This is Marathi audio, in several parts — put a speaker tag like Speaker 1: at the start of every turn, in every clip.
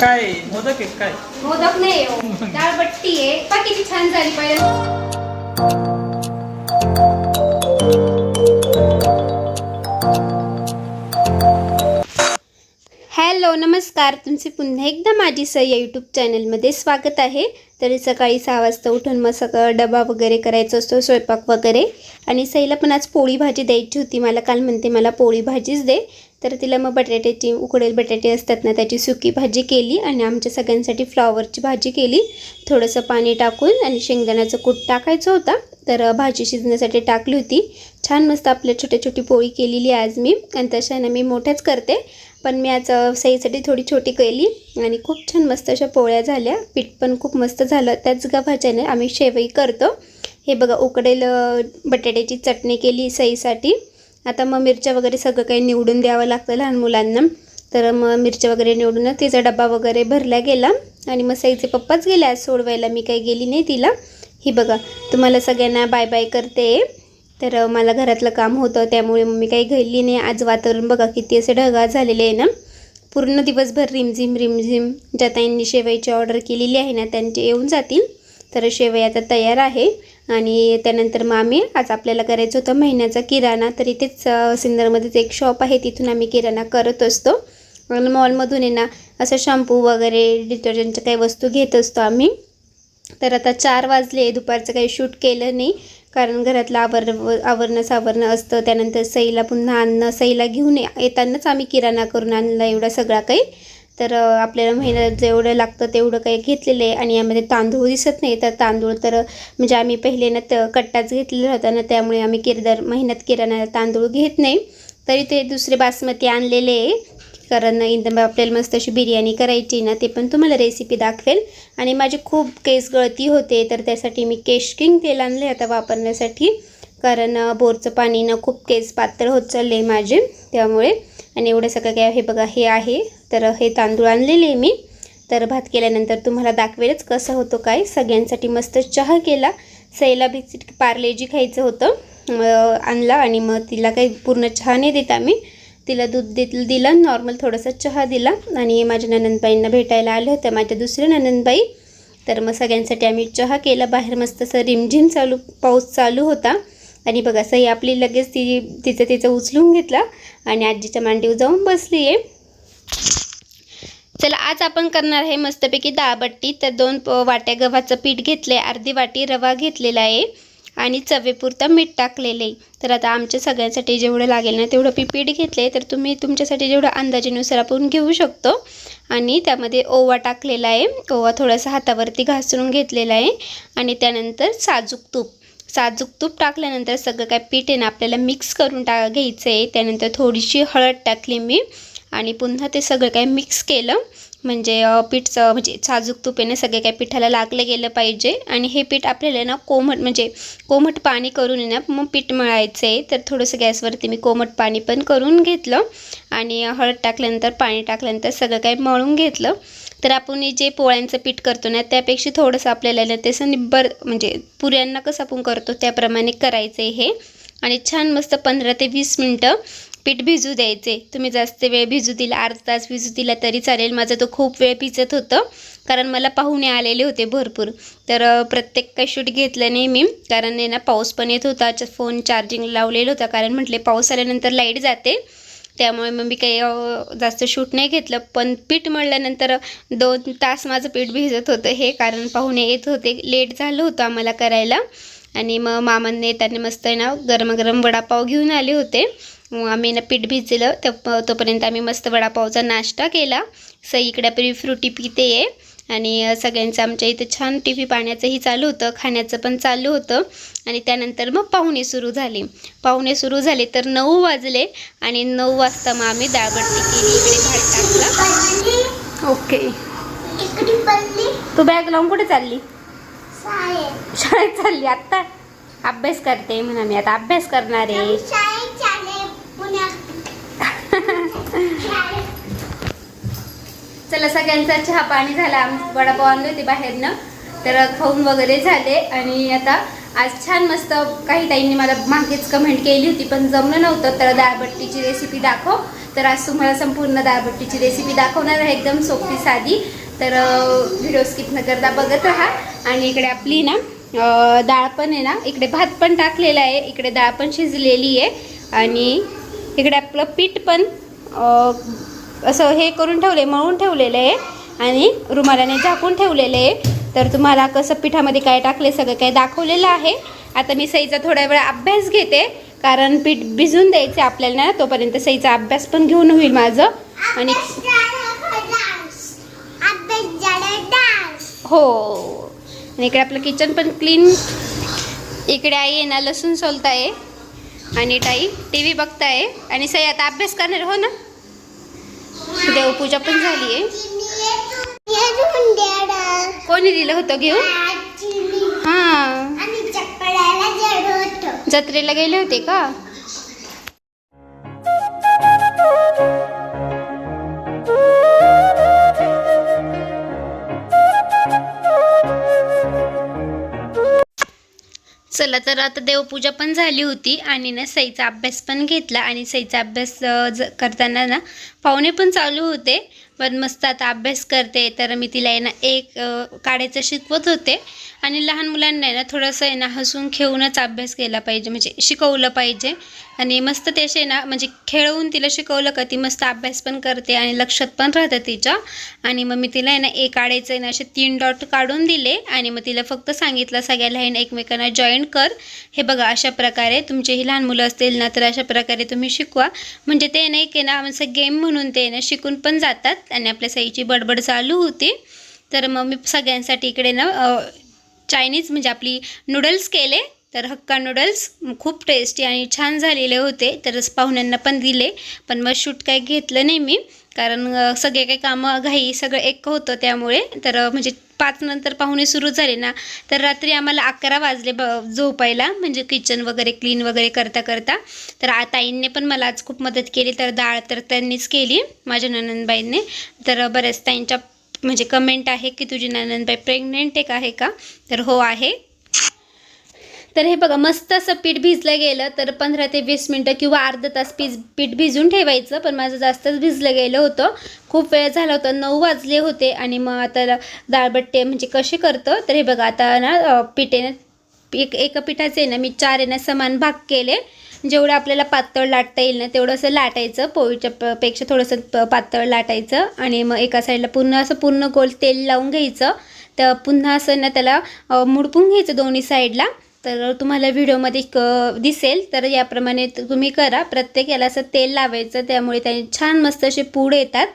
Speaker 1: काय मोदक आहे काय?
Speaker 2: मोदक नाही हो. डाळ बट्टी आहे. पा किती छान झाली पाहिजे हॅलो नमस्कार. तुमचे पुन्हा एकदा माझी सई या यूट्यूब चॅनलमध्ये स्वागत आहे. तरी सकाळी सहा वाजता उठून मग सगळं डबा वगैरे करायचा असतो स्वयंपाक वगैरे. आणि सईला पण आज पोळी भाजी द्यायची होती. मला काल म्हणते मला पोळी भाजीच दे. तर तिला मग बटाट्याची उकडेल बटाटे असतात ना त्याची सुकी भाजी केली आणि आमच्या सगळ्यांसाठी फ्लॉवरची भाजी केली. थोडंसं पाणी टाकून आणि शेंगदाण्याचं कूट टाकायचं होता. तर भाजी शिजण्यासाठी टाकली होती. छान मस्त आपल्या छोट्या छोटी पोळी केलेली आज मी. आणि तशानं मी मोठ्याच करते. पण मी आज सईसाठी थोडी छोटी केली आणि खूप छान मस्त अशा पोळ्या झाल्या. पीठ पण खूप मस्त झालं. त्याच गव्हाच्याने आम्ही शेवई करतो. हे बघा उकडेल बटाट्याची चटणी केली सईसाठी. आता मग मिरच्या वगैरे सगळं काही निवडून द्यावं लागतं लहान मुलांना. तर मग मिरच्या वगैरे निवडून तिचा डबा वगैरे भरला गेला. आणि मग साईचे पप्पाच गेले आज सोडवायला. मी काही गेली नाही तिला. ही बघा तुम्हाला सगळ्यांना बाय बाय करते. तर मला घरातलं काम होतं त्यामुळे मग मी काही गेली नाही. आज वातावरण बघा किती असे ढगाळ झालेले आहे ना. पूर्ण दिवसभर रिमझिम रिमझिम. ज्या ताईंनी शेवईची ऑर्डर केलेली आहे ना त्यांचे येऊन जातील. तर शेवई आता तयार आहे. आणि त्यानंतर मग आम्ही आज आपल्याला करायचं होतं महिन्याचा किराणा. तर इथेच अ, सिन्नरमध्येच एक शॉप आहे. तिथून आम्ही किराणा करत असतो. मॉलमधून आहे ना असं शॅम्पू वगैरे डिटर्जंटच्या काही वस्तू घेत असतो आम्ही. तर आता चार वाजले. दुपारचं काही शूट केलं नाही. कारण घरातलं आवर आवरणं सावरणं असतं. त्यानंतर सईला पुन्हा आणणं सईला घेऊन ये- येतानाच आम्ही किराणा करून आणला एवढा सगळा काही. तर आपल्याला महिन्यात जेवढं लागतं तेवढं काही घेतलेलं आहे आणि यामध्ये तांदूळ दिसत नाही. तर तांदूळ तर म्हणजे आम्ही पहिले ना त कट्टाच घेतलेला होता ना त्यामुळे आम्ही किरदार महिन्यात किराणा तांदूळ घेत नाही. तरी ते दुसरे बासमती आणलेले आहे. कारण इंदम आपल्याला मस्त अशी बिर्याणी करायची ना ते पण तुम्हाला रेसिपी दाखवेल. आणि माझी खूप केस गळती होते तर त्यासाठी मी केश किंग तेल आणले आता वापरण्यासाठी. कारण बोरचं पाणी ना खूप केस पातळ होत चालले माझे त्यामुळे. आणि एवढं सगळं काय हे बघा हे आहे. तर हे तांदूळ आणलेले आहे मी. तर भात केल्यानंतर तुम्हाला दाखवेलच कसं होतं काय. सगळ्यांसाठी मस्त चहा केला. सईला बिस्किट पार्लेजी खायचं होतं आणला आणि मग तिला काही पूर्ण चहा नाही देत आम्ही. तिला दूध देत दिलं नॉर्मल थोडासा चहा दिला. आणि माझ्या ननंदबाईंना भेटायला आले होते माझ्या दुसऱ्या ननंदबाई. तर मग सगळ्यांसाठी आम्ही चहा केला. बाहेर मस्त असं रिमझिम चालू पाऊस चालू होता. आणि बघा सई आपली लगेच ती तिचं तिचं उचलून घेतलं आणि आजीच्या मांडीवर जाऊन बसली आहे. चला आज आपण करणार आहे मस्तपैकी दाळबट्टी. तर दोन प- वाट्या गव्हाचं पीठ घेतलं आहे अर्धी वाटी रवा घेतलेला आहे आणि चवेपुरतं मीठ टाकलेलं आहे. तर आता आमच्या सगळ्यांसाठी जेवढं लागेल ना तेवढं पी पीठ घेतलं आहे तर तुम्ही तुमच्यासाठी जेवढं अंदाजेनुसार आपण घेऊ शकतो. आणि त्यामध्ये ओवा टाकलेला आहे. ओवा थोडासा हातावरती घासून घेतलेला आहे. आणि त्यानंतर साजूक तूप. साजूक तूप टाकल्यानंतर सगळं काय पीठ आहे ना आपल्याला मिक्स करून टा घ्यायचं आहे त्यानंतर थोडीशी हळद टाकली मी आणि पुन्हा ते सगळं काय मिक्स केलं. म्हणजे पीठचं म्हणजे साजूक तूप आहे ना सगळे काय पिठाला लागलं गेलं पाहिजे. आणि हे पीठ आपल्याला ना कोमट म्हणजे कोमट पाणी करून आहे ना मग पीठ मळायचं आहे तर थोडंसं गॅसवरती मी कोमट पाणी पण करून घेतलं. आणि हळद टाकल्यानंतर पाणी टाकल्यानंतर सगळं काही मळून घेतलं. तर आपण हे जे पोळ्यांचं पीठ करतो ना त्यापेक्षा थोडंसं आपल्याला ना त्याचं निब्बर म्हणजे पुऱ्यांना कसं आपण करतो त्याप्रमाणे करायचं आहे हे. आणि छान मस्त पंधरा ते वीस मिनटं पीठ भिजू द्यायचे. तुम्ही जास्त वेळ भिजू दिला अर्धा तास भिजू दिला तरी चालेल. माझं तो खूप वेळ भिजत होतं कारण मला पाहुणे आलेले होते भरपूर. तर प्रत्येक काही शूट घेतलं नाही मी कारण ना पाऊस पण येत होता. फोन चार्जिंग लावलेला होता कारण म्हटले पाऊस आल्यानंतर लाइट जाते. त्यामुळे मग मी काही जास्त शूट नाही घेतलं. पण पीठ मळल्यानंतर दोन तास माझं पीठ भिजत होतं. हे कारण पाहुणे येत होते. लेट झालं होतं आम्हाला करायला. आणि मग मामांनी येताना मस्त आहे ना गरमगरम वडापाव घेऊन आले होते. आम्ही ना पीठ भिजलं. तर तोपर्यंत आम्ही मस्त वडापावचा नाश्ता केला. सईकडे फ्रुटी पिते आहे आणि सगळ्यांचं आमच्या इथं छान टी व्ही पाण्याचंही चालू होतं खाण्याचं पण चालू होतं आणि त्यानंतर मग पाहुणे सुरू झाले. पाहुणे सुरू झाले तर नऊ वाजले आणि नऊ वाजता मग आम्ही दाळबट्टी केली इकडे भात टाकला. ओके. तू बॅग लावून कुठे चालली?
Speaker 3: शाळेत.
Speaker 2: शाळेत चालली. आत्ता अभ्यास करते म्हणा मी. आता अभ्यास करणार आहे
Speaker 3: शाळेत चालले पुण्यात शाळेत
Speaker 2: चला सगळ्यांचा चहा पाणी झाला. आम वडापाव आणले होते बाहेरनं. तर खाऊन वगैरे झाले. आणि आता आज छान मस्त काही ताईंनी मला मागेच कमेंट केली होती पण जमलं नव्हतं. तर दाळबट्टीची रेसिपी दाखव. तर आज तुम्हाला संपूर्ण दाळबट्टीची रेसिपी दाखवणार आहे. एकदम सोपी साधी. तर व्हिडिओ स्किप न करता बघत राहा. आणि इकडे आपली ना डाळ पण आहे ना इकडे भात पण टाकलेला आहे. इकडे डाळ पण शिजलेली आहे. आणि इकडे आपलं पीठ पण असं हे करून ठेवले मळून ठेवलेलं आहे आणि रुमालाने झाकून ठेवलेलं आहे. तर तुम्हाला कसं पिठामध्ये काय टाकले सगळं काय दाखवलेलं आहे. आता मी सईचा थोड्या वेळ अभ्यास घेते कारण पीठ भिजून द्यायचे आपल्याला ना तोपर्यंत सईचा अभ्यास पण घेऊन होईल माझं. आणि हो. आणि इकडे आपलं किचन पण क्लीन. इकडे आई ना लसूण सोलताय. आणि ताई टी व्ही बघताय. आणि सई आता अभ्यास करणार हो ना? देवपूजा पण झाली आहे. कोणी दिलं होतं घेऊन हां. जत्रेला गेले होते का? चला तर आता देवपूजा पण झाली होती आणि ना सईचा अभ्यास पण घेतला आणि सईचा अभ्यास ज करताना ना पाहुणे पण चालू होते. पण मस्त आता अभ्यास करते तर मी तिला आहे ना एक काढायचं शिकवत होते. आणि लहान मुलांना आहे ना थोडंसं आहे ना हसून खेळूनच अभ्यास केला पाहिजे म्हणजे शिकवलं पाहिजे. आणि मस्त ते असे ना म्हणजे खेळवून तिला शिकवलं का ती मस्त अभ्यास पण करते आणि लक्षात पण राहतं तिच्या. आणि मग मी तिला आहे ना एक काढायचं आहे ना असे तीन डॉट काढून दिले. आणि मग तिला फक्त सांगितलं सगळ्याला आहे ना एकमेकांना जॉईन कर. हे बघा अशा प्रकारे तुमचेही लहान मुलं असतील ना तर अशा प्रकारे तुम्ही शिकवा. म्हणजे ते नाही की ना म्हणजे गेम म्हणून ते ना शिकून पण जातात. आणि आपल्या सईची बडबड चालू होती. तर मग मी सगळ्यांसाठी इकडे ना चायनीज म्हणजे आपली नूडल्स केले. तर हक्का नूडल्स खूप टेस्टी आणि छान झालेले होते. तरच पाहुण्यांना पण दिले. पण मग शूट काय घेतलं नाही मी. कारण सगळे काही कामं घाई सगळं एक होतं त्यामुळे. तर म्हणजे पाच नंतर पाहुणे सुरू झाले ना तर रात्री आम्हाला अकरा वाजले ब झोपायला. म्हणजे किचन वगैरे क्लीन वगैरे करता करता. तर आ ताईंनी पण मला आज खूप मदत केली. तर डाळ तर त्यांनीच केली माझ्या ननंदबाईंनी. तर बऱ्याच ताईंच्या म्हणजे कमेंट आहे की तुझी ननंदबाई प्रेग्नेंट एक आहे का? तर हो आहे. तर हे बघा मस्त असं पीठ भिजलं गेलं तर पंधरा ते वीस मिनटं किंवा अर्धा तास पीज पीठ भिजून ठेवायचं पण माझं जास्तच भिजलं गेलं होतं. खूप वेळ झाला होता नऊ वाजले होते आणि मग आता दाळबट्टे म्हणजे कसे करतं तर हे बघा आता ना पिठेने एक एका पिठाचे आहे ना मी चार आहे ना समान भाग केले. जेवढं आपल्याला पातळ लाटता येईल ना तेवढं असं लाटायचं. पोळीच्या प पेक्षा थोडंसं पातळ लाटायचं आणि मग एका साईडला पूर्ण असं पूर्ण गोल तेल लावून घ्यायचं. तर पुन्हा असं ना त्याला मुडपून घ्यायचं दोन्ही साईडला. तर तुम्हाला व्हिडिओमध्ये क दिसेल तर याप्रमाणे तुम्ही करा. प्रत्येक याला असं तेल लावायचं त्यामुळे त्याने छान मस्त असे पूड येतात.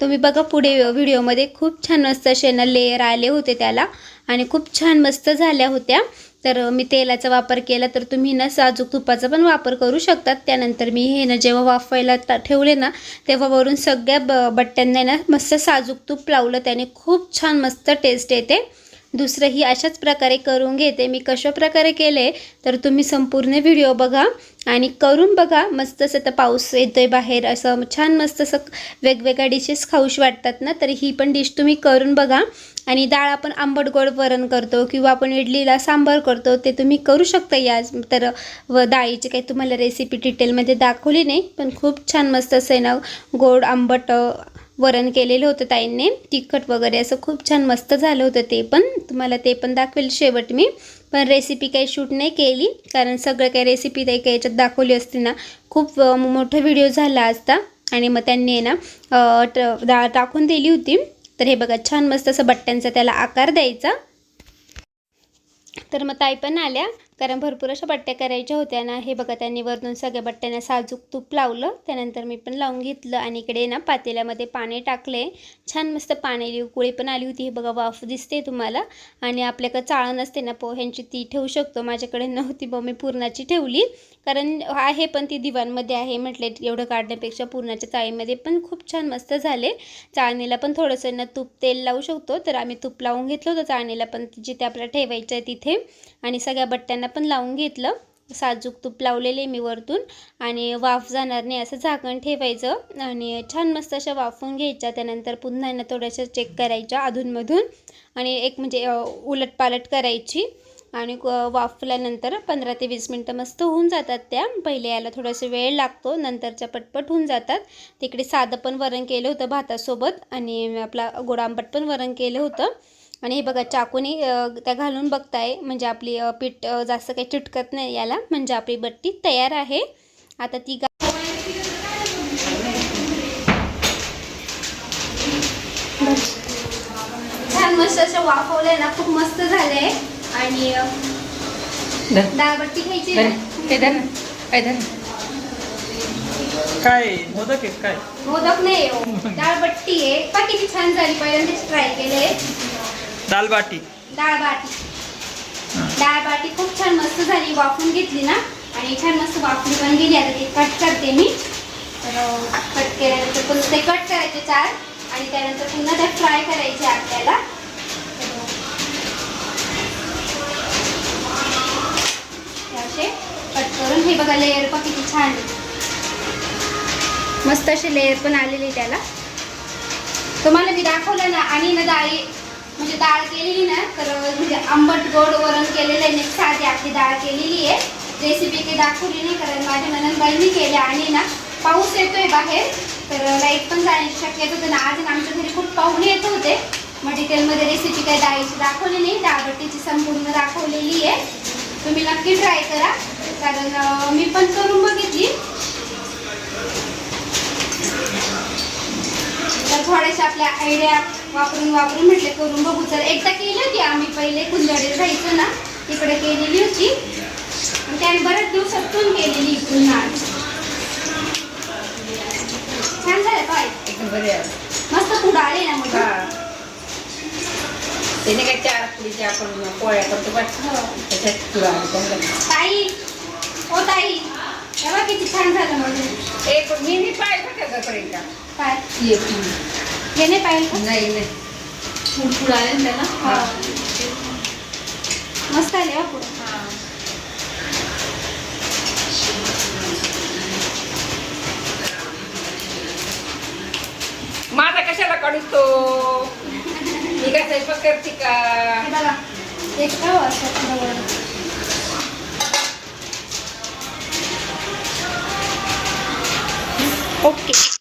Speaker 2: तुम्ही बघा पुढे व्हिडिओमध्ये खूप छान मस्त असे ना लेयर आले होते त्याला आणि खूप छान मस्त झाल्या होत्या. तर मी तेलाचा वापर केला तर तुम्ही ना साजूक तुपाचा पण वापर करू शकतात. त्यानंतर मी हे ना जेव्हा वाफवायला ठेवले ना तेव्हा वरून सगळ्या ब बट्ट्यांना ना मस्त साजूक तूप लावलं त्याने खूप छान मस्त टेस्ट येते. दुसरंही अशाच प्रकारे करून घेते. मी कशा प्रकारे केले? तर तुम्ही संपूर्ण व्हिडिओ बघा आणि करून बघा. मस्त असं तर पाऊस येतोय बाहेर. असं छान मस्त असं वेगवेगळ्या डिशेस खाऊशी वाटतात ना? तर ही पण डिश तुम्ही करून बघा. आणि डाळ आपण आंबट गोड वरण करतो किंवा आपण इडलीला सांबार करतो ते तुम्ही करू शकता या. तर व डाळीची काही तुम्हाला रेसिपी डिटेलमध्ये दाखवली नाही पण खूप छान मस्त असं आहे ना गोड आंबट वरण केलेलं होतं ताईंनी. तिखट वगैरे असं खूप छान मस्त झालं होतं ते पण. तुम्हाला ते पण दाखवेल शेवट मी. पण रेसिपी काही शूट नाही केली कारण सगळं काही रेसिपी ताई काही याच्यात दाखवली असती ना खूप मोठा व्हिडिओ झाला असता. आणि मग त्यांनी आहे ना ट- डाळ टाकून दिली होती. तर हे बघा छान मस्त असं बट्ट्यांचा त्याला आकार द्यायचा. तर मग ताई पण आल्या. कारण भरपूर अशा बट्ट्या करायच्या होत्या ना. हे बघा त्यांनी वरतून सगळ्या बट्ट्यांना साजूक तूप लावलं. त्यानंतर मी पण लावून घेतलं आणि इकडे ना पातेल्यामध्ये पाणी टाकले छान मस्त पाणी उकळी पण आली होती. हे बघा वाफ दिसते तुम्हाला. आणि आपल्याकडे चाळण असते ना पोह्यांची ती ठेवू शकतो. माझ्याकडे नव्हती मग मी पूर्णाची ठेवली. कारण आहे पण ती दिवाणमध्ये आहे म्हटले एवढं काढण्यापेक्षा पूर्णाच्या चाळीमध्ये पण खूप छान मस्त झाले. चाळणीला पण थोडंसं ना तूप तेल लावू शकतो. तर आम्ही तूप लावून घेतलं होतं चाळणीला पण जिथे आपल्याला ठेवायचं आहे तिथे. आणि सगळ्या बट्ट्यांना पण लावून घेतलं. साजूक तूप लावलेले मी वरतून आणि वाफ जाणार नाही असं झाकण ठेवायचं आणि छान मस्त अशा वाफवून घ्यायच्या. त्यानंतर पुन्हा आहे ना थोड्याशा चेक करायच्या अधूनमधून आणि एक म्हणजे उलटपालट करायची आणि वाफल्यानंतर पंधरा ते वीस मिनटं मस्त होऊन जातात त्या. पहिले यायला थोडासा वेळ लागतो नंतरच्या पटपट होऊन जातात. तिकडे साधं पण वरण केलं होतं भातासोबत आणि आपला गोड आंबट पण वरण केलं होतं. आणि हे बघा चाकूने त्या घालून बघताय. म्हणजे आपली पीठ जास्त काही चिटकत नाही याला. म्हणजे आपली बट्टी तयार आहे. आता ती गा छान मस्त असं वाफवलंय ना. खूप मस्त झालंय. आणि खायची ना?
Speaker 1: काय मोदक आहे काय?
Speaker 2: मोदक नाही हो. डाळबट्टी आहे. पा किती छान झाली. पहिल्यांदाच ट्राय केले
Speaker 1: दाल बाटी
Speaker 2: डाळ बाटी डाळ बाटी खूप छान मस्त झाली. वाफून घेतली ना? आणि छान मस्त वाफली पण गेली. आता ते कट करते मी. तर कट केल्यानंतर पुन्हा ते कट करायचे चार. आणि त्यानंतर पुन्हा त्या फ्राय करायचे आपल्याला. असे कट करून हे बघा लेअर पण किती छान. मस्त असे लेअर पण आलेले त्याला. तुम्हाला मी दाखवलं ना आणि ना डाळी म्हणजे डाळ केलेली ना तर म्हणजे आंबट गोड वरण केलेलं आहे नाही साधी आपली डाळ केलेली आहे. रेसिपी काही दाखवली नाही कारण माझ्या ननंदबाईंनी केली आणि ना पाऊस येतोय बाहेर तर लाइट पण जाण्याची शक्यता होते. ना आज आमच्या घरी खूप पाहुणे येत होते. मग डिटेलमध्ये रेसिपी काही डाळीची दाखवली नाही डाळबट्टीची संपूर्ण दाखवलेली आहे. तुम्ही नक्की ट्राय करा कारण मी पण करून बघितली. तर थोड्याशा आपल्या आयडिया वापरून वापरून म्हटले करून बघू. तर एकदा केली होती आम्ही पहिले कुंदडे राहायचो ना तिकडे केलेली होती. आणि त्याने बऱ्याच दिवसातून केलेली पुन्हा छान झालं काय मस्त पुढं आले ना मग
Speaker 4: त्याने काय चार पुढीच्या आपण पोळ्या करतो
Speaker 2: हो. ताई ओ ताई. तेव्हा किती छान झालं मग
Speaker 4: ए पण मी पाहिलं का
Speaker 2: काय? हे नाही पाहिलं का?
Speaker 4: नाही नाही. फुल आले ना त्याला?
Speaker 2: हा. मस्त आले हो पुढं.
Speaker 4: माझा कशाला काढूस तो मी काय स्वयंपाक करते का
Speaker 2: हे बघा. एक असं पुढं ओके.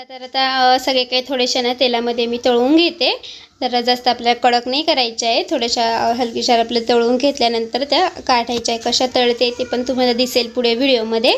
Speaker 2: चला तर आता सगळे काही थोडेशा ना तेलामध्ये मी तळून घेते. जरा जास्त आपल्याला कडक नाही करायचे आहे. थोड्याशा हलकीशार हलकीशा आपल्या तळून घेतल्यानंतर त्या काढायच्या आहे. कशा तळते ते पण तुम्हाला दिसेल पुढे व्हिडिओमध्ये.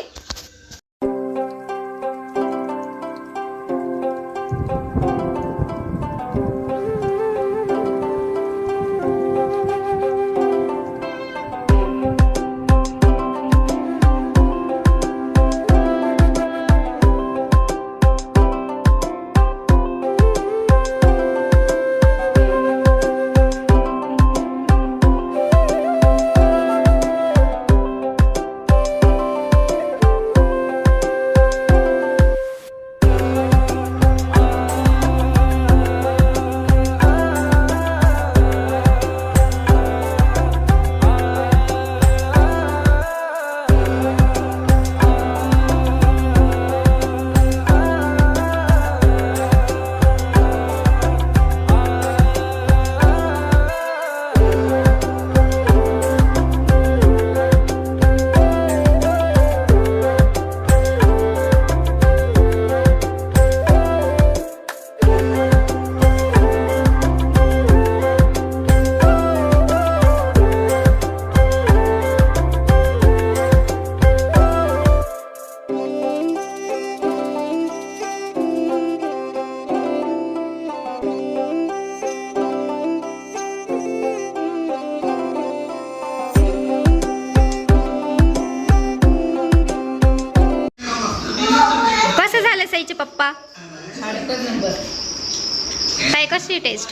Speaker 2: कशी टेस्ट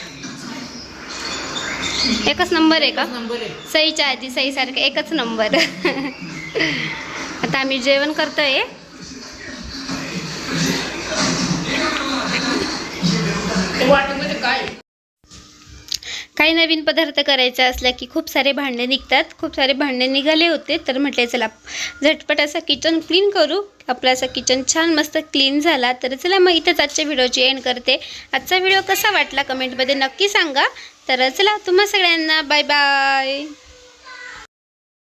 Speaker 2: एकच नंबर आहे का? सईच्या आधी सईसारखं एकच नंबर आता आम्ही जेवण करतोय.
Speaker 4: वाटीमध्ये काय?
Speaker 2: काही नवीन पदार्थ करायचा असला की खूप सारे भांडे निघतात. खूप सारे भांडे निघाले होते तर म्हटले चला झटपट असं किचन क्लीन करू. आपला असं किचन छान मस्त क्लीन झाला तर चला मग इथंच आजच्या व्हिडिओची एंड करते. आजचा व्हिडिओ कसा वाटला कमेंटमध्ये नक्की सांगा. तर चला तुम्हा सगळ्यांना बाय बाय